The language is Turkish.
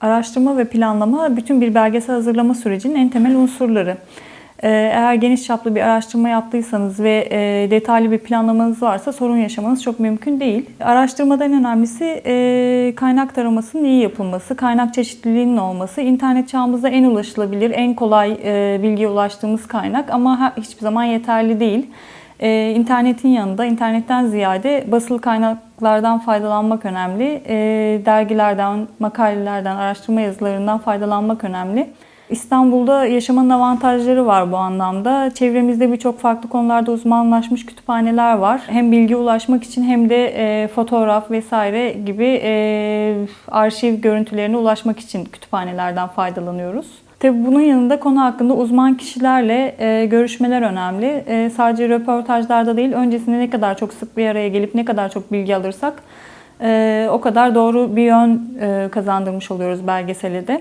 Araştırma ve planlama bütün bir belgesel hazırlama sürecinin en temel unsurları. Ee, Eğer geniş çaplı bir araştırma yaptıysanız ve e, detaylı bir planlamanız varsa sorun yaşamanız çok mümkün değil. Araştırmada en önemlisi e, kaynak taramasının iyi yapılması, kaynak çeşitliliğinin olması, internet çağımızda en ulaşılabilir, en kolay e, bilgiye ulaştığımız kaynak ama hiçbir zaman yeterli değil. Ee, internetin yanında internetten ziyade basılı kaynaklardan faydalanmak önemli. Ee, dergilerden, makalelerden, araştırma yazılarından faydalanmak önemli. İstanbul'da yaşamanın avantajları var bu anlamda. Çevremizde birçok farklı konularda uzmanlaşmış kütüphaneler var. Hem bilgi ulaşmak için hem de e, fotoğraf vesaire gibi e, arşiv görüntülerine ulaşmak için kütüphanelerden faydalanıyoruz. Tabii bunun yanında konu hakkında uzman kişilerle e, görüşmeler önemli. E, sadece röportajlarda değil, öncesinde ne kadar çok sık bir araya gelip ne kadar çok bilgi alırsak e, o kadar doğru bir yön e, kazandırmış oluyoruz belgeseli de.